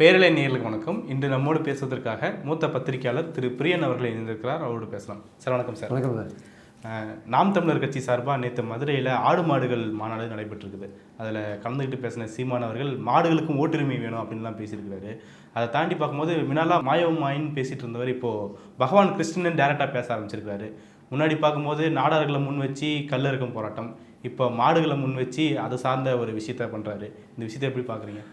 பேரலை நேயர்களுக்கு வணக்கம். இன்று நம்மோடு பேசுவதற்காக மூத்த பத்திரிகையாளர் திரு பிரியன் அவர்கள் இணைந்திருக்கிறார். அவரோடு பேசலாம். சார் வணக்கம் சார். வணக்கம் சார். நாம் தமிழர் கட்சி சார்பாக நேற்று மதுரையில் ஆடு மாடுகள் மாநாடு நடைபெற்றிருக்குது. அதில் கலந்துக்கிட்டு பேசின சீமான் அவர்கள் மாடுகளுக்கும் ஓட்டுரிமை வேணும் அப்படின்லாம் பேசியிருக்கிறாரு. அதை தாண்டி பார்க்கும்போது முன்னாலாம் மாயவும் மாயின்னு பேசிட்டு இருந்தவர் இப்போது பகவான் கிருஷ்ணன் டேரெக்டாக பேச ஆரம்பிச்சிருக்காரு முன்னாடி பார்க்கும்போது நாடார்களை முன் வச்சு கல்லறுக்கும் போராட்டம் இப்போ மாடுகளை முன் வச்சு அதை சார்ந்த ஒரு விஷயத்த பண்ணுறாரு இந்த விஷயத்தை எப்படி பார்க்குறீங்க?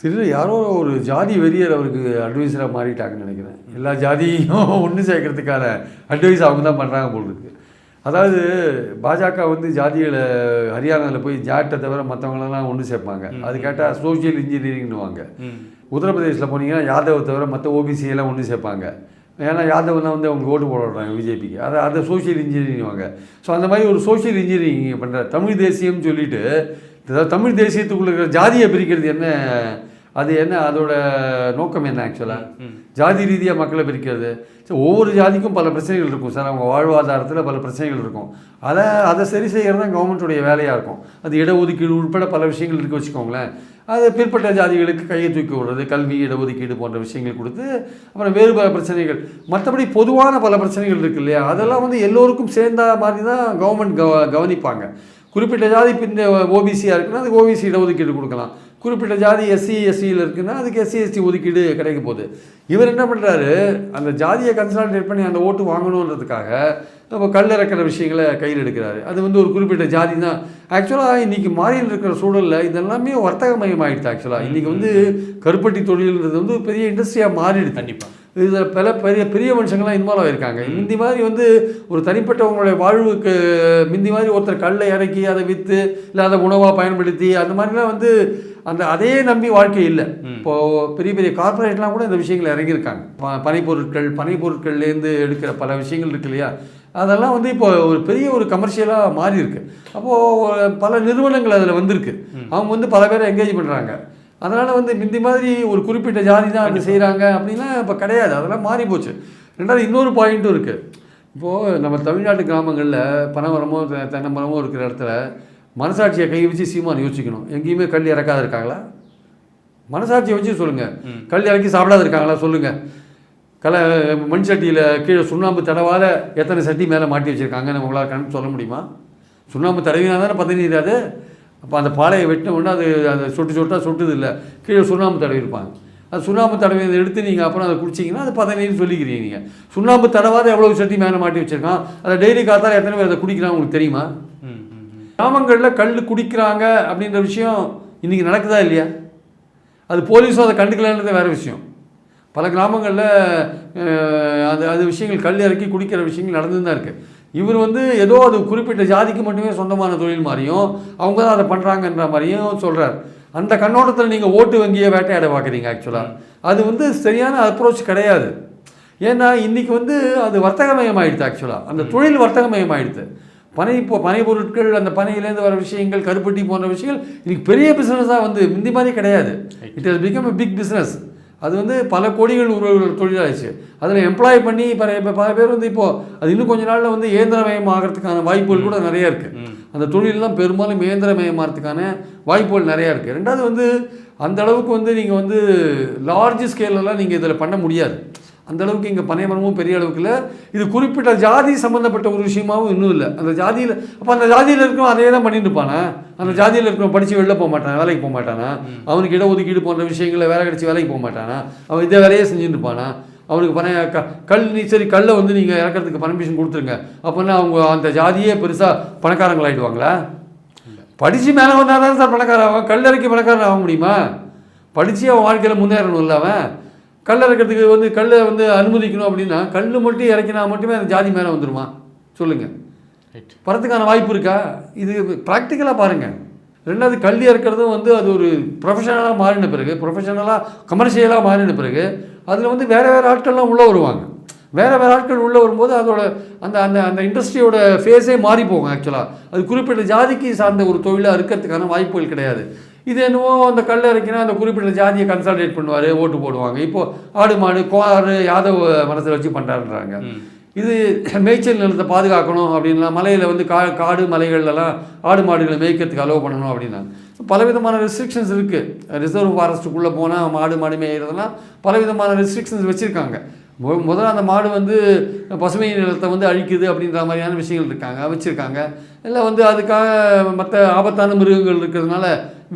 திரு யாரோ ஒரு ஜாதி வெறியர் அவருக்கு அட்வைஸராக மாறிட்டாங்கன்னு நினைக்கிறேன். எல்லா ஜாதியும் ஒன்று சேர்க்கறதுக்கான அட்வைஸ் அவங்க தான் பண்ணுறாங்க போல் இருக்கு. அதாவது பாஜக வந்து ஜாதிகளை ஹரியானாவில் போய் ஜாட்டை தவிர மற்றவங்களெல்லாம் ஒன்று சேர்ப்பாங்க. அது கேட்டால் சோஷியல் இன்ஜினியரிங்னுவாங்க உத்தரப்பிரதேசில் போனீங்கன்னா யாதவ் தவிர மற்ற ஓபிசி எல்லாம் ஒன்று சேர்ப்பாங்க. ஏன்னா யாதவ்லாம் வந்து அவங்க ஓட்டு போட விடுறாங்க பிஜேபிக்கு அதை அதை சோஷியல் இன்ஜினியரிங்வாங்க ஸோ அந்த மாதிரி ஒரு சோஷியல் இன்ஜினியரிங் பண்ணுற தமிழ் தேசியம்னு சொல்லிட்டு தமிழ் தேசியத்துக்குள்ள இருக்கிற ஜாதியை பிரிக்கிறது என்ன? அது என்ன? அதோட நோக்கம் என்ன ஆக்சுவலாக ஜாதி ரீதியாக மக்களை பிரிக்கிறது. ஸோ ஒவ்வொரு ஜாதிக்கும் பல பிரச்சனைகள் இருக்கும் சார். அவங்க வாழ்வாதாரத்தில் பல பிரச்சனைகள் இருக்கும். அதை அதை சரி செய்கிறது தான் கவர்மெண்ட்டுடைய வேலையாக இருக்கும். அது இடஒதுக்கீடு உட்பட பல விஷயங்கள் இருக்கு வச்சுக்கோங்களேன். அது பிற்பட்ட ஜாதிகளுக்கு கையை தூக்கி விடுறது கல்வி இடஒதுக்கீடு போன்ற விஷயங்கள் கொடுத்து அப்புறம் வேறு பல பிரச்சனைகள். மற்றபடி பொதுவான பல பிரச்சனைகள் இருக்கு இல்லையா? அதெல்லாம் வந்து எல்லோருக்கும் சேர்ந்த மாதிரி தான் கவர்மெண்ட் கவ கவனிப்பாங்க. குறிப்பிட்ட ஜாதி பின்ன ஓபிசியாக இருக்குன்னா அதுக்கு ஓபிசி இடஒதுக்கீடு கொடுக்கலாம். குறிப்பிட்ட ஜாதி எஸ்சி எஸ்சியில் இருக்குன்னா அதுக்கு எஸ்சி எஸ்டி ஒதுக்கீடு கிடைக்க போகுது. இவர் என்ன பண்ணுறாரு அந்த ஜாதியை கன்சல்டேட் பண்ணி அந்த ஓட்டு வாங்கணுன்றதுக்காக நம்ம கல் இறக்கிற விஷயங்களை கையில் எடுக்கிறாரு. அது வந்து ஒரு குறிப்பிட்ட ஜாதி தான். ஆக்சுவலாக இன்றைக்கி மாறியில் இருக்கிற சூழலில் இதெல்லாமே வர்த்தகமயம் ஆயிடுச்சு ஆக்சுவலாக இன்றைக்கி வந்து கருப்பட்டி தொழில்ன்றது வந்து பெரிய இண்டஸ்ட்ரியாக மாறிடுது கண்டிப்பாக இதில் பல பெரிய பெரிய மனுஷங்கள்லாம் இன்வால்வ் ஆயிருக்காங்க. முந்தி மாதிரி வந்து ஒரு தனிப்பட்டவங்களுடைய வாழ்வுக்கு முந்தி மாதிரி ஒருத்தர் கல்லை இறக்கி அதை விற்று இல்லை அதை உணவாக பயன்படுத்தி அந்த மாதிரிலாம் வந்து அந்த அதே நம்பி வாழ்க்கை இல்லை. இப்போது பெரிய பெரிய கார்ப்பரேட்லாம் கூட இந்த விஷயங்கள் இறங்கியிருக்காங்க. பனைப்பொருட்கள் பனைப்பொருட்கள்லேருந்து எடுக்கிற பல விஷயங்கள் இருக்கு இல்லையா? அதெல்லாம் வந்து இப்போ ஒரு பெரிய ஒரு கமர்ஷியலாக மாறி இருக்கு அப்போது பல நிறுவனங்கள் அதில் வந்திருக்கு. அவங்க வந்து பல பேரை என்கேஜ் பண்ணுறாங்க அதனால் வந்து முந்தி மாதிரி ஒரு குறிப்பிட்ட ஜாதி தான் அது செய்கிறாங்க அப்படின்னா இப்போ கிடையாது. அதெல்லாம் மாறி போச்சு. ரெண்டாவது இன்னொரு பாயிண்ட்டும் இருக்குது இப்போது நம்ம தமிழ்நாட்டு கிராமங்களில் பனைமரமோ தெ- தென்னை மரமோ இருக்கிற இடத்துல மனசாட்சியை கை வச்சு சீமான் யோசிக்கணும். எங்கேயுமே கல் இறக்காத இருக்காங்களா? மனசாட்சியை வச்சு சொல்லுங்கள் கல் இறக்கி சாப்பிடாத இருக்காங்களா? சொல்லுங்கள் கலை மண் சட்டியில் கீழே சுண்ணாம்பு தடவாத எத்தனை சட்டி மேலே மாட்டி வச்சுருக்காங்கன்னு உங்களால் கணக்கு சொல்ல முடியுமா? சுண்ணாம்பு தடவினா தானே பதவி நீர் அது? அப்போ அந்த பாலையை வெட்டின உடனே அது அது சொட்டு சொட்டாக சொட்டுது இல்லை. கீழே சுண்ணாம்பு தடவி இருப்பாங்க. அது சுண்ணாம்பு தடவியதை எடுத்து நீங்கள் அப்புறம் அதை குடிச்சிங்கன்னா அது பதநீர்னு சொல்லிக்கிறீங்க நீங்கள் சுண்ணாம்பு தடவாத எவ்வளோ சட்டி மேலே மாட்டி வச்சுருக்கான். அதை டெய்லி காத்தால எத்தனை பேர் அதை குடிக்கிறாங்க உங்களுக்கு தெரியுமா? கிராமங்களில் கல் குடிக்கிறாங்க அப்படின்ற விஷயம் இன்றைக்கி நடக்குதா இல்லையா? அது போலீஸும் அதை கண்டுக்கலன்றது வேறு விஷயம். பல கிராமங்களில் அது அது விஷயங்கள் கல் இறக்கி குடிக்கிற விஷயங்கள் நடந்து தான் இருக்குது இவர் வந்து ஏதோ அது குறிப்பிட்ட ஜாதிக்கு மட்டுமே சொந்தமான தொழில் மாதிரியும் அவங்க தான் அதை பண்ணுறாங்கன்ற மாதிரியும் சொல்கிறார் அந்த கண்ணோட்டத்தில் நீங்கள் ஓட்டு வங்கியை வேட்டையாட பார்க்குறீங்க ஆக்சுவலாக அது வந்து சரியான அப்ரோச் கிடையாது. ஏன்னா இன்றைக்கி வந்து அது வர்த்தகமயம் ஆயிடுது ஆக்சுவலாக அந்த தொழில் வர்த்தகமயம் ஆயிடுது பனை இப்போ பனை பொருட்கள் அந்த பனையிலேருந்து வர விஷயங்கள் கருப்பட்டி போன்ற விஷயங்கள் இன்னைக்கு பெரிய பிஸ்னஸாக வந்து முந்தி மாதிரி கிடையாது. It has become a big business அது வந்து பல கோடிகள் ஒரு தொழிலாச்சு அதில் எம்ப்ளாய் பண்ணி இப்போ இப்போ பல பேர் வந்து இப்போது அது இன்னும் கொஞ்ச நாளில் வந்து இயந்திரமயம் ஆகிறதுக்கான வாய்ப்புகள் கூட நிறைய இருக்குது அந்த தொழிலெலாம் பெரும்பாலும் இயந்திரமயமாகிறதுக்கான வாய்ப்புகள் நிறையா இருக்குது ரெண்டாவது வந்து அந்த அளவுக்கு வந்து நீங்கள் வந்து லார்ஜ் ஸ்கேலெல்லாம் நீங்கள் இதில் பண்ண முடியாது. அந்த அளவுக்கு இங்கே பனைமரமும் பெரிய அளவுக்கு இல்லை. இது குறிப்பிட்ட ஜாதி சம்மந்தப்பட்ட ஒரு விஷயமாவும் இன்னும் இல்லை. அந்த ஜாதியில் அப்போ அந்த ஜாதியில் இருக்கிறவன் அதே தான் பண்ணிட்டு இருப்பானே? அந்த ஜாதியில் இருக்கிறவன் படித்து வெளில போக மாட்டான்? வேலைக்கு போக மாட்டானா? அவனுக்கு இடஒதுக்கீடு போன்ற விஷயங்களை வேலை கிடைச்சி வேலைக்கு போக மாட்டானா? அவன் இதே வேலையே செஞ்சுட்டு இருப்பானா? அவனுக்கு பண க கல் நீ சரி கல்லை வந்து நீங்கள் இறக்கிறதுக்கு பர்மிஷன் கொடுத்துருங்க. அப்போன்னா அவங்க அந்த ஜாதியே பெருசாக பணக்காரங்களாயிடுவாங்களா படித்து மேலே வந்தால் தான் சார் பணக்காரன் ஆகும் கல் இறக்கி பணக்காரன் ஆக முடியுமா? படித்து அவன் வாழ்க்கையில் முன்னேறணும் இல்லை அவன். கல் இறக்கிறதுக்கு வந்து கல்லை வந்து அனுமதிக்கணும் அப்படின்னா கல் மட்டும் இறக்கினா மட்டுமே அந்த ஜாதி மேலே வந்துருமா? சொல்லுங்கள் ரைட் வரதுக்கான வாய்ப்பு இருக்கா? இது ப்ராக்டிக்கலாக பாருங்கள் ரெண்டாவது கல்வி இறக்கிறதும் வந்து அது ஒரு ப்ரொஃபஷனலாக மாறின பிறகு ப்ரொஃபஷனலாக கமர்ஷியலாக மாறின பிறகு அதில் வந்து வேறு வேறு ஆட்கள்லாம் உள்ளே வருவாங்க. வேறு வேறு ஆட்கள் உள்ளே வரும்போது அதோட அந்த அந்த அந்த இண்டஸ்ட்ரியோட ஃபேஸே மாறி போகும் ஆக்சுவலாக அது குறிப்பிட்ட ஜாதிக்கு சார்ந்த ஒரு தொழிலாக இருக்கிறதுக்கான வாய்ப்புகள் கிடையாது. இது என்னவோ அந்த கல் இறக்கினா அந்த குறிப்பிட்ட ஜாதியை கன்சல்டேட் பண்ணுவார் ஓட்டு போடுவாங்க. இப்போது ஆடு மாடு கோஆறு யாதவ் மனசில் வச்சு பண்ணுறாருன்றாங்க இது மேய்ச்சல் நிலத்தை பாதுகாக்கணும் அப்படின்லாம் மலையில் வந்து கா காடு மலைகள்லாம் ஆடு மாடுகளை மேய்க்கிறதுக்கு அலோவ் பண்ணணும் அப்படின்னா பலவிதமான ரெஸ்ட்ரிக்ஷன்ஸ் இருக்குது ரிசர்வ் ஃபாரஸ்ட்டுக்குள்ளே போனால் மாடு மாடு மேய்கிறதெல்லாம் பலவிதமான ரெஸ்ட்ரிக்ஷன்ஸ் வச்சுருக்காங்க. முதல்ல அந்த மாடு வந்து பசுமை நிலத்தை வந்து அழிக்குது அப்படின்ற மாதிரியான விஷயங்கள் இருக்காங்க வச்சுருக்காங்க. இல்லை வந்து அதுக்காக மற்ற ஆபத்தான மிருகங்கள் இருக்கிறதுனால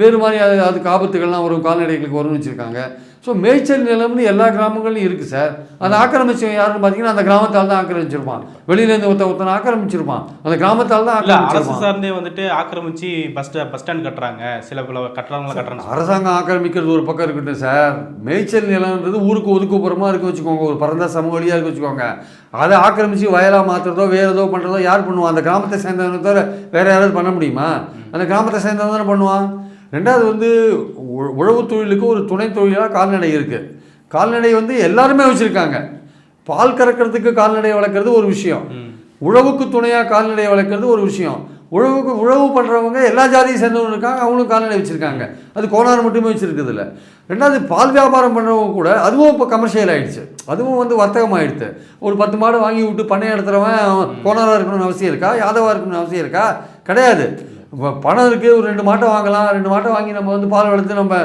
வேறு மாதிரி அது அதுக்கு ஆபத்துகள்லாம் வரும் கால்நடைகளுக்கு வரும்னு வச்சுருக்காங்க. ஸோ மேய்ச்சல் நிலம்னு எல்லா கிராமங்கள்லையும் இருக்குது சார் அதை ஆக்கிரமிச்சவன் யாருன்னு பார்த்தீங்கன்னா அந்த கிராமத்தால் தான் ஆக்கிரமிச்சிருப்பான். வெளியிலேருந்து ஒருத்த ஒருத்தனை ஆக்கிரமிச்சிருப்பான். அந்த கிராமத்தால் தான் அரசு சார்ந்தே வந்துட்டு ஆக்கிரமிச்சு பஸ் பஸ் ஸ்டாண்ட் கட்டுறாங்க. சில பல கட்டுறவங்கள கட்டுறாங்க அரசாங்கம் ஆக்கிரமிக்கிறது ஒரு பக்கம் இருக்கட்டும் சார் மேய்ச்சல் நிலம்ன்றது ஊருக்கு ஒதுக்குப்புறமா இருக்க வச்சுக்கோங்க. ஒரு பரந்த சமவெளியாக இருக்க வச்சுக்கோங்க. அதை ஆக்கிரமிச்சு வயலாக மாற்றுறதோ வேறு ஏதோ பண்ணுறதோ யார் பண்ணுவா? அந்த கிராமத்தை சேர்ந்தவனை தவிர வேறு யாராவது பண்ண முடியுமா? அந்த கிராமத்தை சேர்ந்தவன் தானே பண்ணுவான். ரெண்டாவது வந்து உ- உழவு தொழிலுக்கு ஒரு துணை தொழிலாக கால்நடை இருக்குது கால்நடை வந்து எல்லாருமே வச்சுருக்காங்க. பால் கறக்கிறதுக்கு கால்நடை வளர்க்குறது ஒரு விஷயம். உழவுக்கு துணையாக கால்நடையை வளர்க்குறது ஒரு விஷயம். உழவுக்கு உழவு பண்ணுறவங்க எல்லா ஜாதியை சேர்ந்தவங்க இருக்காங்க அவங்களும் கால்நடை வச்சுருக்காங்க. அது கோனார் மட்டுமே வச்சுருக்குது இல்லை ரெண்டாவது பால் வியாபாரம் பண்ணுறவங்க கூட அதுவும் இப்போ கமர்ஷியல் ஆயிடுச்சு. அதுவும் வந்து வர்த்தகம் ஆயிடுச்சு ஒரு பத்து மாடு வாங்கி விட்டு பண்ணை எடுத்துறவன் அவன் கோனாராக இருக்கணும்னு அவசியம் இருக்கா? யாதவாக இருக்கணும்னு அவசியம் இருக்கா? கிடையாது. இப்போ பணம் இருக்குது ஒரு ரெண்டு மாட்டை வாங்கலாம் ரெண்டு மாட்டை வாங்கி நம்ம வந்து பால் வளர்த்து நம்ம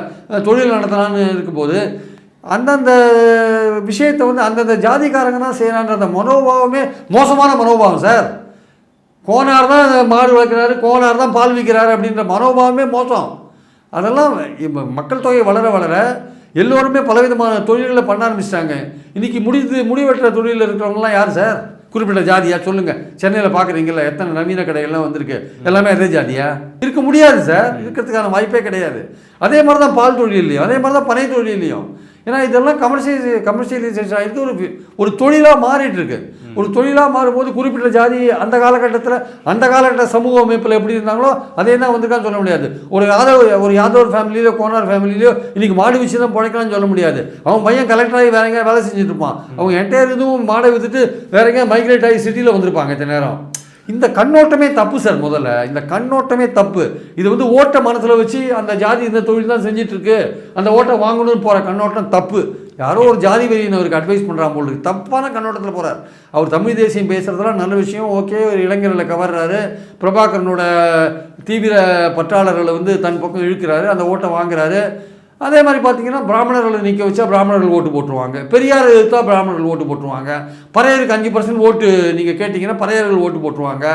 தொழில் நடத்தலாம்னு இருக்கும்போது அந்தந்த விஷயத்தை வந்து அந்தந்த ஜாதிக்காரங்க தான் செய்யலான்ற அந்த மனோபாவமே மோசமான மனோபாவம் சார். கோனார் தான் மாடு வளர்க்குறாரு கோனார் தான் பால் விற்கிறாரு அப்படின்ற மனோபாவமே மோசம். அதெல்லாம் இப்போ மக்கள் தொகை வளர வளர எல்லோருமே பலவிதமான தொழில்களை பண்ண ஆரம்பிச்சிட்டாங்க. இன்றைக்கி முடிது முடிவெட்டுற தொழிலில் இருக்கிறவங்கலாம் யார் சார்? குறிப்பிட்ட ஜாதியா? சொல்லுங்கள் சென்னையில் பார்க்குறீங்களா எத்தனை நவீன கடைகள்லாம் வந்திருக்கு? எல்லாமே அதே ஜாதியா? இருக்க முடியாது சார். இருக்கிறதுக்கான வாய்ப்பே கிடையாது. அதே மாதிரி தான் பால் தொழிலையும் அதே மாதிரி தான் பனை தொழிலையும் ஏன்னா இதெல்லாம் கமர்ஷியல் கமர்ஷியலைசேஷன் ஆகிருக்கு ஒரு ஒரு தொழிலாக மாறிட்டு இருக்கு ஒரு தொழிலாக மாறும்போது குறிப்பிட்ட ஜாதி அந்த காலகட்டத்தில் அந்த காலகட்ட சமூக அமைப்பில் எப்படி இருந்தாங்களோ அதே தான் வந்திருக்கான்னு சொல்ல முடியாது. ஒரு யாதவ் ஒரு யாதவ் ஃபேமிலியிலோ கோனார் ஃபேமிலியிலோ இன்னைக்கு மாடு வச்சு தான் பிழைக்கலாம்னு சொல்ல முடியாது. அவன் பையன் கலெக்டர் ஆகி வேற எங்கேயா வேலை செஞ்சுட்டு இருப்பான். அவங்க என்டையர் இதுவும் மாடை வித்துட்டு வேற எங்கேயா மைக்ரேட் ஆகி சிட்டியில் வந்திருப்பாங்க இத்தனை நேரம். இந்த கண்ணோட்டமே தப்பு சார் முதல்ல. இந்த கண்ணோட்டமே தப்பு. இது வந்து ஓட்டை மனசில் வச்சு அந்த ஜாதி இந்த தொழில் தான் செஞ்சிட்ருக்கு. அந்த ஓட்டை வாங்கணும்னு போகிற கண்ணோட்டம் தப்பு. யாரோ ஒரு ஜாதி வெறியின் அவருக்கு அட்வைஸ் பண்ணுறான் போல் இருக்கு. தப்பான கண்ணோட்டத்தில் போகிறார் அவர் தமிழ் தேசியம் பேசுகிறதெல்லாம் நல்ல விஷயம். ஓகே ஒரு இளைஞர்களை கவர்றாரு. பிரபாகரனோட தீவிர பற்றாளர்களை வந்து தன் பக்கம் இழுக்கிறாரு. அந்த ஓட்டை வாங்குறாரு. அதே மாதிரி பார்த்தீங்கன்னா பிராமணர்களை நிற்க வச்சா பிராமணர்கள் ஓட்டு போட்டுருவாங்க. பெரியார் எடுத்தா பிராமணர்கள் ஓட்டு போட்டுருவாங்க. பறையருக்கு அஞ்சு பர்சன்ட் ஓட்டு நீங்கள் கேட்டிங்கன்னா பறையர்கள் ஓட்டு போட்டுருவாங்க.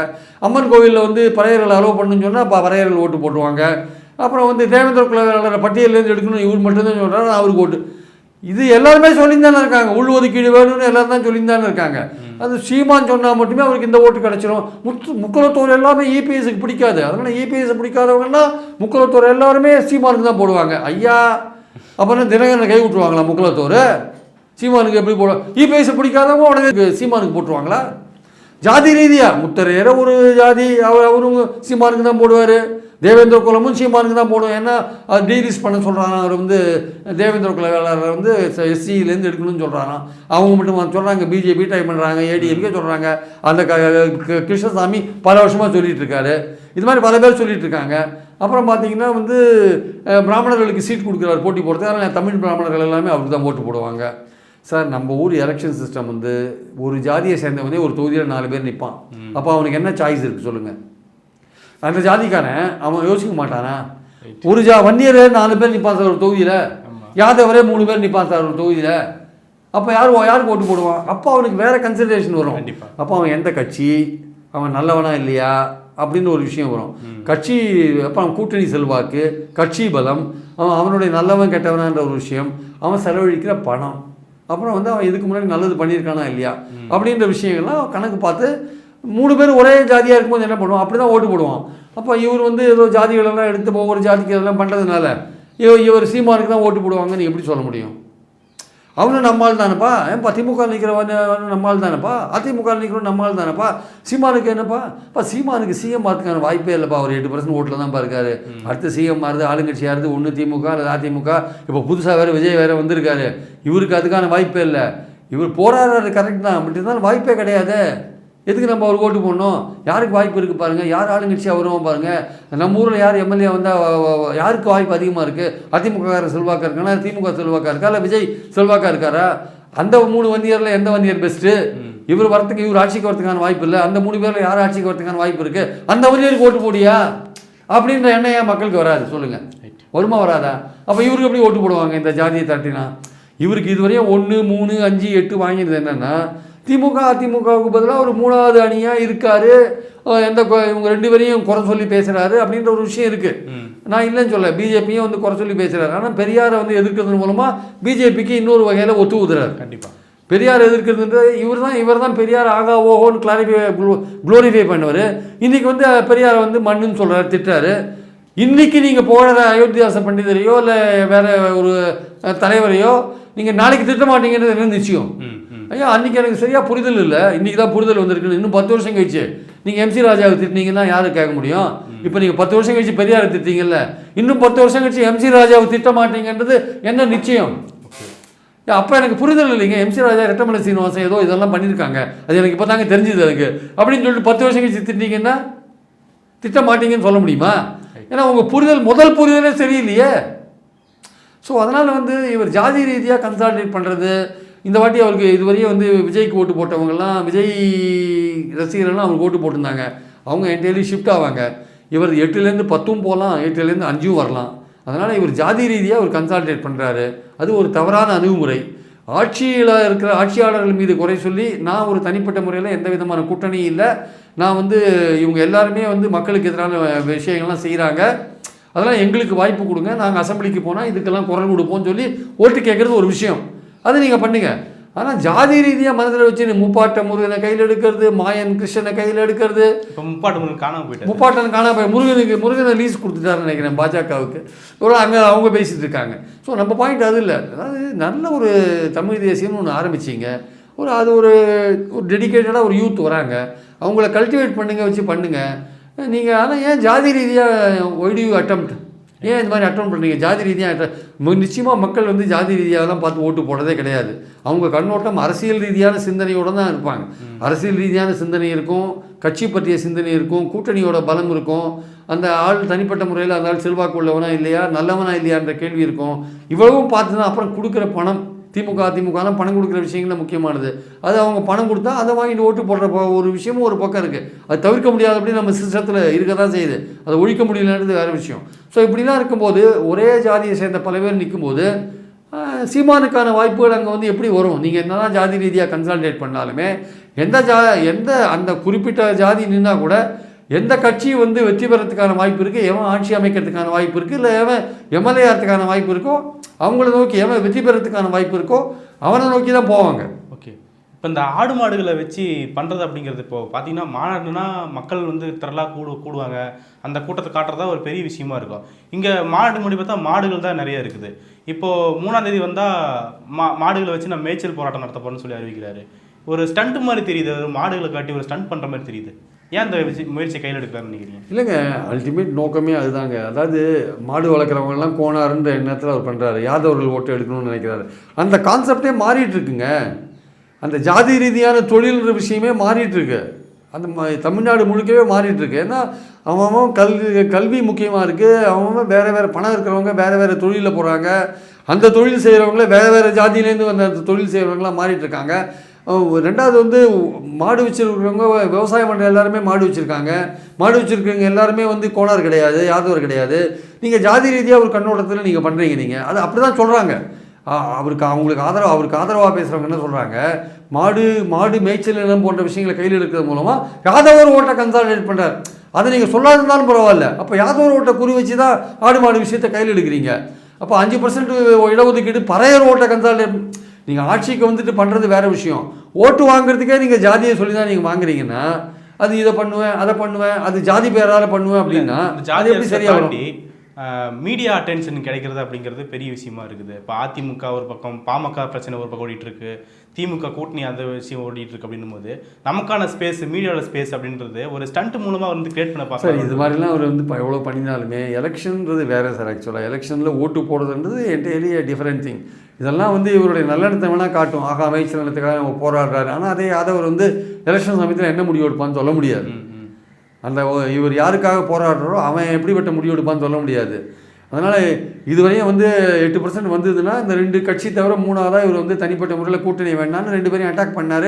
அம்மன் கோவிலில் வந்து பறையர்கள் அலோவ் பண்ணுன்னு சொன்னால் அப்போ பறையர்கள் ஓட்டு போட்டுருவாங்க. அப்புறம் வந்து தேவேந்திர குலவேளாளர் பட்டியலேருந்து எடுக்கணும் இவர் மட்டும்தான் சொல்கிறாரு அவருக்கு ஓட்டு. இது எல்லாருமே சொல்லியிருந்தானே இருக்காங்க. உள் ஒதுக்கீடு வேணும்னு எல்லாரும் தான் சொல்லியிருந்தானே இருக்காங்க. அது சீமான் சொன்னால் மட்டுமே அவருக்கு இந்த ஓட்டு கிடச்சிரும். முத்து முக்குலத்தோர் எல்லாமே இபிஎஸ்க்கு பிடிக்காது. அதனால் இபிஎஸ் பிடிக்காதவங்கன்னா முக்குலத்தோர் எல்லாருமே சீமானுக்கு தான் போடுவாங்க. ஐயா அப்புறம் தினகரனை கை விட்டுருவாங்களா முக்குலத்தோர் சீமானுக்கு எப்படி போடுவாங்க இபிஎஸ் பிடிக்காதவங்க உடனே சீமானுக்கு போட்டுருவாங்களா? ஜாதி ரீதியாக முத்தரையர ஒரு ஜாதி அவர் அவரும் சீமானுக்கு தான் போடுவார். தேவேந்திர குலமும் சீமானுக்கு தான் போடுவோம். ஏன்னா அது டீலிஸ்ட் பண்ண சொல்கிறாராம் அவர் வந்து தேவேந்திர குல வேளாளர் வந்து எஸ்சியிலேருந்து எடுக்கணும்னு சொல்கிறாராம் அவங்க மட்டும் சொல்கிறாங்க பிஜேபி ட்ரை பண்ணுறாங்க ஏடிஎம்கே சொல்கிறாங்க அந்த க கிருஷ்ணசாமி பல வருஷமாக சொல்லிட்டு இருக்காரு. இது மாதிரி பல பேர் சொல்லிட்டு இருக்காங்க. அப்புறம் பார்த்தீங்கன்னா வந்து பிராமணர்களுக்கு சீட் கொடுக்குறாரு போட்டி போடுறதுக்கு. அதனால் தமிழ் பிராமணர்கள் எல்லாமே அவருக்கு தான் ஓட்டு போடுவாங்க. சார் நம்ம ஊர் எலெக்ஷன் சிஸ்டம் வந்து ஒரு ஜாதியை சேர்ந்தவனே ஒரு தொகுதியில் நாலு பேர் நிற்பான் அப்போ அவனுக்கு என்ன சாய்ஸ் இருக்குது சொல்லுங்கள் அந்த ஜாதிக்காரன் அவன் யோசிக்க மாட்டானா? ஒரு ஜா வன்னியர் நாலு பேர் நிற்பான் சார் ஒரு தொகுதியில். யாதவரே மூணு பேர் நிற்பான் சார் ஒரு தொகுதியில். அப்போ யார் யாருக்கு ஓட்டு போடுவான்? அப்போ அவனுக்கு வேற கன்சிடரேஷன் வரும். அப்போ அவன் எந்த கட்சி? அவன் நல்லவனா இல்லையா? அப்படின்னு ஒரு விஷயம் வரும். கட்சி அப்போ அவன் கூட்டணி செல்வாக்கு கட்சி பலம் அவன் அவனுடைய நல்லவன் கெட்டவனான்ற ஒரு விஷயம் அவன் செலவழிக்கிற பணம். அப்புறம் வந்து அவன் இதுக்கு முன்னாடி நல்லது பண்ணியிருக்கானா இல்லையா? அப்படின்ற விஷயங்கள்லாம் கணக்கு பார்த்து மூணு பேர் ஒரே ஜாதியாக இருக்கும்போது என்ன பண்ணுவான் அப்படி தான் ஓட்டு போடுவான் அப்போ இவர் வந்து ஏதோ ஜாதிகளெல்லாம் எடுத்து ஒவ்வொரு ஜாதிக்கு அதெல்லாம் பண்ணுறதுனால இவர் இவர் சீமானுக்கு தான் ஓட்டு போடுவாங்கன்னு எப்படி சொல்ல முடியும்? அவனும் நம்மால் தானப்பா. ஏன்பா திமுக நிற்கிறவன் நம்மால் தானப்பா? அதிமுக நிற்கிறவன் நம்மால் தானப்பா? சீமானுக்கு என்னப்பா? இப்போ சீமானுக்கு சிஎம் ஆகிறதுக்கான வாய்ப்பே இல்லைப்பா. அவர் எட்டு பர்சன்ட் ஓட்டில் தான் இருக்காரு. அடுத்து சிஎம் மாறுது ஆளுங்கட்சி யாருது ஒன்று திமுக அல்லது அதிமுக. இப்போ புதுசாக வேறு விஜய் வேறு வந்திருக்காரு. இவருக்கு அதுக்கான வாய்ப்பே இல்லை. இவர் போராடுறது கரெக்ட் தான். அப்படி இருந்தாலும் வாய்ப்பே கிடையாது. எதுக்கு நம்ம அவருக்கு ஓட்டு போடணும்? யாருக்கு வாய்ப்பு இருக்குது பாருங்கள் யார் ஆளுங்கட்சியாக வருவோம் பாருங்கள் நம்ம ஊரில் யார் எம்எல்ஏ வந்தால் யாருக்கு வாய்ப்பு அதிகமாக இருக்குது அதிமுக செல்வாக்கா இருக்கானா திமுக செல்வாக்கா இருக்கா? இல்லை விஜய் செல்வாக்கா இருக்காரா? அந்த மூணு வன்னியரில் எந்த வன்னியர் பெஸ்ட்டு இவர் வரத்துக்கு இவர் ஆட்சிக்கு வரதுக்கான வாய்ப்பு இல்லை. அந்த மூணு பேரில் யார் ஆட்சிக்கு வரதுக்கான வாய்ப்பு இருக்குது அந்த வன்னியருக்கு ஓட்டு போடியா? அப்படின்ற எண்ணம் ஏன் மக்களுக்கு வராது? சொல்லுங்கள். வருமா வராதா? அப்போ இவருக்கு எப்படி ஓட்டு போடுவாங்க இந்த ஜாதியை தட்டினா? இவருக்கு இதுவரையும் ஒன்று மூணு அஞ்சு எட்டு வாங்கினது என்னன்னா திமுக அதிமுகவுக்கு பதிலாக ஒரு மூணாவது அணியாக இருக்காரு. எந்த இவங்க ரெண்டு பேரையும் குறை சொல்லி பேசுகிறாரு அப்படின்ற ஒரு விஷயம் இருக்குது நான் இல்லைன்னு சொல்ல பிஜேபியும் வந்து குறை சொல்லி பேசுகிறாரு ஆனால் பெரியாரை வந்து எதிர்க்கிறது மூலமாக பிஜேபிக்கு இன்னொரு வகையில் ஒத்து ஊதுறாரு. கண்டிப்பா. பெரியார் எதிர்க்கிறதுன்ற இவர் தான் இவர் தான் பெரியார் ஆகா ஓஹோன்னு கிளாரிஃபை க்ளோரிஃபை பண்ணவர். இன்னைக்கு வந்து பெரியாரை வந்து மண்ணுன்னு சொல்கிறாரு திட்டுறாரு. இன்னைக்கு நீங்கள் போகிற அயோத்தியாச பண்டிதரையோ இல்லை வேற ஒரு தலைவரையோ நீங்கள் நாளைக்கு திட்ட மாட்டீங்கன்றது என்ன நிச்சயம்? ஐயா அன்னைக்கு எனக்கு சரியாக புரிதல் இல்லை. இன்னைக்கு தான் புரிதல் வந்திருக்கு இன்னும் பத்து வருஷம் கழிச்சு. நீங்கள் எம்சி ராஜாவை திட்டினீங்கன்னா யாரும் கேட்க முடியும்? இப்போ நீங்கள் பத்து வருஷம் கழிச்சு பெரியாரை திட்டீங்கல்ல இன்னும் பத்து வருஷம் கழிச்சு எம்சி ராஜாவை திட்ட மாட்டீங்கன்றது என்ன நிச்சயம்? அப்போ எனக்கு புரிதல் இல்லைங்க. எம்சி ராஜா ரெட்டமலை சீனிவாசன் ஏதோ இதெல்லாம் பண்ணியிருக்காங்க. அது எனக்கு இப்போ தாங்க தெரிஞ்சுது எனக்கு அப்படின்னு சொல்லிட்டு பத்து வருஷம் கழிச்சு திட்டிங்கன்னா திட்ட மாட்டீங்கன்னு சொல்ல முடியுமா? ஏன்னா உங்கள் புரிதல் முதல் புரிதலே சரியில்லையே. ஸோ அதனால் வந்து இவர் ஜாதி ரீதியாக கன்சால்டேட் பண்ணுறது இந்த வாட்டி அவருக்கு இதுவரையும் வந்து விஜய்க்கு ஓட்டு போட்டவங்கெல்லாம் விஜய் ரசிகர்கள்லாம் அவங்க ஓட்டு போட்டிருந்தாங்க. அவங்க என்டையர்லி ஷிஃப்ட் ஆவாங்க. இவர் எட்டுலேருந்து பத்தும் போகலாம் எட்டுலேருந்து அஞ்சும் வரலாம். அதனால் இவர் ஜாதி ரீதியாக அவர் கன்சால்டேட் பண்ணுறாரு அது ஒரு தவறான அணுகுமுறை. ஆட்சியில் இருக்கிற ஆட்சியாளர்கள் மீது குறை சொல்லி நான் ஒரு தனிப்பட்ட முறையில் எந்த விதமான கூட்டணியும் இல்லை. நான் வந்து இவங்க எல்லாருமே வந்து மக்களுக்கு எதிரான விஷயங்கள்லாம் செய்கிறாங்க அதெல்லாம் எங்களுக்கு வாய்ப்பு கொடுங்க. நாங்கள் அசம்பிளிக்கு போனால் இதுக்கெல்லாம் குரல் கொடுப்போம்னு சொல்லி ஓட்டு கேட்குறது ஒரு விஷயம். அது நீங்கள் பண்ணுங்க. ஆனால் ஜாதி ரீதியாக மனதில் வச்சு முப்பாட்ட முருகனை கையில் எடுக்கிறது மாயன் கிருஷ்ணனை கையில் எடுக்கிறது இப்போ முப்பாட்டு முருகன் காணாம போயிட்டாரு. முப்பாட்டன் காணாம போய் முருகனுக்கு முருகனை லீஸ் கொடுத்துட்டாருன்னு நினைக்கிறேன் பாஜகவுக்கு. ஒரு அங்கே அவங்க பேசிட்டு இருக்காங்க. ஸோ நம்ம பாயிண்ட் அது இல்லை. அதாவது நல்ல ஒரு தமிழ் தேசியம்னு ஒன்று ஆரம்பிச்சிங்க. ஒரு அது ஒரு ஒரு டெடிக்கேட்டடாக ஒரு யூத் வராங்க. அவங்கள கல்டிவேட் பண்ணுங்க வச்சு பண்ணுங்க. நீங்கள் ஆனால் ஏன் ஜாதி ரீதியாக ஒய்டு யூ அட்டம்ப்ட் ஏன் இந்த மாதிரி அட்டன் பண்ணுறீங்க ஜாதி ரீதியாக நிச்சயமாக மக்கள் வந்து ஜாதி ரீதியாகலாம் பார்த்து ஓட்டு போடுறதே கிடையாது. அவங்க கண்ணோட்டம் அரசியல் ரீதியான சிந்தனையோடு தான் இருப்பாங்க அரசியல் ரீதியான சிந்தனை இருக்கும் கட்சி பற்றிய சிந்தனை இருக்கும் கூட்டணியோட பலம் இருக்கும். அந்த ஆள் தனிப்பட்ட முறையில் அந்த ஆள் செல்வாக்கு உள்ளவனா இல்லையா நல்லவனா இல்லையான்ற கேள்வி இருக்கும். இவ்வளவும் பார்த்து தான் அப்புறம் கொடுக்குற பணம் திமுக அதிமுகலாம் பணம் கொடுக்குற விஷயங்கள் முக்கியமானது. அது அவங்க பணம் கொடுத்தா அதை வாங்கிட்டு ஓட்டு போடுற ப- ஒரு விஷயமும் ஒரு பக்கம் இருக்குது அது தவிர்க்க முடியாதபடி நம்ம சிஸ்டத்தில் இருக்க தான் செய்யுது. அதை ஒழிக்க முடியலன்றது வேறு விஷயம். ஸோ இப்படிலாம் இருக்கும்போது ஒரே ஜாதியை சேர்ந்த பல பேர் நிற்கும்போது சீமானுக்கான வாய்ப்புகள் அங்கே வந்து எப்படி வரும்? நீங்கள் என்னதான் ஜாதி ரீதியாக கன்சால்டேட் பண்ணாலுமே எந்த ஜா எந்த அந்த குறிப்பிட்ட ஜாதி நின்னா கூட எந்த கட்சி வந்து வெற்றி பெறத்துக்கான வாய்ப்பு இருக்குது எவன் ஆட்சி அமைக்கிறதுக்கான வாய்ப்பு இருக்குது இல்லை எவன் எம்எல்ஏ ஆகிறதுக்கான வாய்ப்பு இருக்கோ? அவங்கள நோக்கி எவன் வெற்றி பெறத்துக்கான வாய்ப்பு இருக்கோ அவனை நோக்கி தான் போவாங்க. ஓகே. இப்போ இந்த ஆடு மாடுகளை வச்சு பண்ணுறது அப்படிங்கிறது இப்போ பார்த்தீங்கன்னா மாநாடுனா மக்கள் வந்து திரளாக கூடு கூடுவாங்க. அந்த கூட்டத்தை காட்டுறதா ஒரு பெரிய விஷயமா இருக்கும். இங்கே மாடு முடி பார்த்தா மாடுகள் தான் நிறைய இருக்குது. இப்போது மூணாம் தேதி வந்தால் மா மாடுகளை வச்சு நான் மேய்ச்சல் போராட்டம் நடத்த போகிறேன்னு சொல்லி அறிவிக்கிறாரு. ஒரு ஸ்டண்ட் மாதிரி தெரியுது. ஒரு மாடுகளை காட்டி ஒரு ஸ்டண்ட் பண்ணுற மாதிரி தெரியுது. ஏன் இந்த முயற்சி கையில் எடுக்கலாம்னு நினைக்கிறீங்க? இல்லைங்க அல்டிமேட் நோக்கமே அதுதாங்க. அதாவது மாடு வளர்க்குறவங்கலாம் கோனாருன்ற எண்ணத்தில் அவர் பண்ணுறாரு யாதவர்கள் ஓட்டு எடுக்கணும்னு நினைக்கிறாரு. அந்த கான்செப்டே மாறிட்டு இருக்குங்க அந்த ஜாதி ரீதியான தொழில்ன்ற விஷயமே மாறிட்டு இருக்கு அந்த தமிழ்நாடு முழுக்கவே மாறிட்டு இருக்கு ஏன்னா அவன் கல்வி கல்வி முக்கியமாக இருக்குது அவன் வேறு வேறு பணம் இருக்கிறவங்க வேறு வேறு தொழிலில் போகிறாங்க அந்த தொழில் செய்கிறவங்கள வேறு வேறு ஜாதியிலேருந்து வந்த அந்த தொழில் செய்கிறவங்களாம் மாறிட்டு இருக்காங்க ரெண்டாவது வந்து மாடு வச்சிருக்கிறவங்க விவசாயம் பண்ணுற எல்லாருமே மாடு வச்சுருக்காங்க மாடு வச்சுருக்கவங்க எல்லாருமே வந்து கோணார் கிடையாது யாதவர் கிடையாது. நீங்கள் ஜாதி ரீதியாக ஒரு கண்ணோட்டத்தில் நீங்கள் பண்ணுறீங்க நீங்கள் அது அப்படி தான் சொல்கிறாங்க அவருக்கு அவங்களுக்கு ஆதரவு அவருக்கு ஆதரவாக பேசுகிறவங்க என்ன சொல்கிறாங்க மாடு மாடு மேய்ச்சல் நிலம் போன்ற விஷயங்களை கையில் எடுக்கிறது மூலமாக யாதவர் ஓட்டை கன்சால்டேட் பண்ணுறார் அதை நீங்கள் சொல்லாதிருந்தாலும் பரவாயில்ல. அப்போ யாதவர் ஓட்டை குறி வச்சு தான் ஆடு மாடு விஷயத்தை கையில் எடுக்கிறீங்க. அப்போ அஞ்சு பர்சன்ட் இடஒதுக்கீடு பறையர் ஓட்டை கன்சால்டேட் நீங்கள் ஆட்சிக்கு வந்துட்டு பண்ணுறது வேற விஷயம். ஓட்டு வாங்குறதுக்கே நீங்கள் ஜாதியை சொல்லி தான் நீங்கள் வாங்குறீங்கன்னா அது இதை பண்ணுவேன் அதை பண்ணுவேன் அது ஜாதி பேரால் பண்ணுவேன் அப்படின்னா அது ஜாதி எப்படி சரியா வரும் தாண்டி மீடியா அட்டென்ஷன் கிடைக்கிறது அப்படிங்கிறது பெரிய விஷயமா இருக்குது. இப்போ அதிமுக ஒரு பக்கம் பாமக பிரச்சனை ஒரு பக்கம் ஓடிட்டு இருக்கு திமுக கூட்டணி அந்த விஷயம் ஓடிட்டு இருக்கு அப்படின்னும் போது நமக்கான ஸ்பேஸ் மீடியாவோட ஸ்பேஸ் அப்படின்றது ஒரு ஸ்டண்ட் மூலமா வந்து கிரியேட் பண்ண சார் பார்க்கலாம் இது மாதிரிலாம் அவர் வந்து இப்போ எவ்வளோ பண்ணினாலுமே எலெக்ஷன்ன்றது வேறு சார் ஆக்சுவலாக எலெக்ஷனில் ஓட்டு போடுறதுன்றது என்டையர்லி டிஃப்ரெண்ட் திங் இதெல்லாம் வந்து இவருடைய நல்லெண்ணத்தை வேணால் காட்டும். ஆகா அமைச்சர் நலத்துக்காக நம்ம போராடுறாரு. ஆனால் அதே அதை அவர் வந்து எலெக்ஷன் சமயத்தில் என்ன முடிவு எடுப்பான்னு சொல்ல முடியாது. அந்த இவர் யாருக்காக போராடுறோ அவன் எப்படிப்பட்ட முடிவு எடுப்பான்னு சொல்ல முடியாது. அதனால் இதுவரையும் வந்து எட்டு பர்சன்ட் வந்ததுன்னா இந்த ரெண்டு கட்சி தவிர மூணாவதாக இவர் வந்து தனிப்பட்ட முறையில் கூட்டணி வேண்டாம்னு ரெண்டு பேரையும் அட்டாக் பண்ணார்.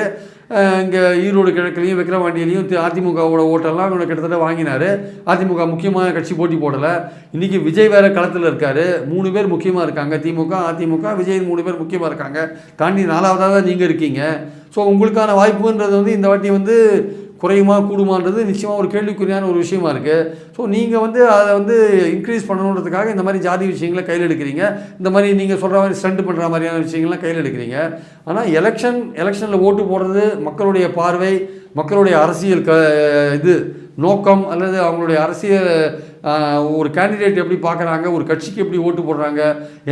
இங்கே ஈரோடு கிழக்குலையும் விக்ரவாண்டியிலையும் அதிமுகவோட ஓட்டெல்லாம் இவங்க கிட்டத்தட்ட வாங்கினார். அதிமுக முக்கியமான கட்சி போட்டி போடலை. இன்றைக்கி விஜய் வேறு களத்தில் இருக்கார். மூணு பேர் முக்கியமாக இருக்காங்க. திமுக அதிமுக விஜய் மூணு பேர் முக்கியமாக இருக்காங்க. தாண்டி நாலாவதாக தான் நீங்கள் இருக்கீங்க. ஸோ உங்களுக்கான வாய்ப்புன்றது வந்து இந்த வாட்டி வந்து குறையுமா கூடுமான்றது நிச்சயமாக ஒரு கேள்விக்குறியான ஒரு விஷயமா இருக்குது ஸோ நீங்கள் வந்து அதை வந்து இன்க்ரீஸ் பண்ணணுன்றதுக்காக இந்த மாதிரி ஜாதி விஷயங்களை கையில் எடுக்கிறீங்க. இந்த மாதிரி நீங்கள் சொல்கிற மாதிரி ஸ்டண்ட் பண்ணுற மாதிரியான விஷயங்கள்லாம் கையில் எடுக்கிறீங்க. ஆனால் எலெக்ஷன் எலெக்ஷனில் ஓட்டு போடுறது மக்களுடைய பார்வை மக்களுடைய அரசியல் க இது நோக்கம் அல்லது அவங்களுடைய அரசியல் ஒரு கேண்டிடேட் எப்படி பார்க்குறாங்க ஒரு கட்சிக்கு எப்படி ஓட்டு போடுறாங்க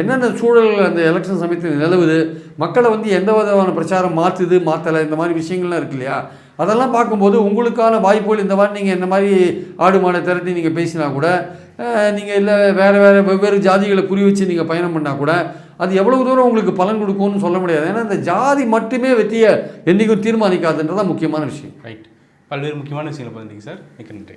என்னென்ன சூழல்கள் அந்த எலெக்ஷன் சமயத்தில் நிலவுது மக்களை வந்து எந்த விதமான பிரச்சாரம் மாற்றுது மாற்றலை இந்த மாதிரி விஷயங்கள்லாம் இருக்கு இல்லையா? அதெல்லாம் பார்க்கும்போது உங்களுக்கான வாய்ப்புகள் இந்த மாதிரி நீங்கள் இந்த மாதிரி ஆடு மாடை திரட்டி நீங்கள் பேசினா கூட நீங்கள் இல்லை வேறு வேறு வெவ்வேறு ஜாதிகளை குறி வச்சு நீங்கள் பயணம் பண்ணால் கூட அது எவ்வளவு தூரம் உங்களுக்கு பலன் கொடுக்கும்னு சொல்ல முடியாது. ஏன்னா இந்த ஜாதி மட்டுமே வெற்றியை என்றைக்கும் தீர்மானிக்காதுன்றதான் முக்கியமான விஷயம். ரைட் பல்வேறு முக்கியமான விஷயங்களை பதிந்தீங்க சார். மிக்க நன்றி.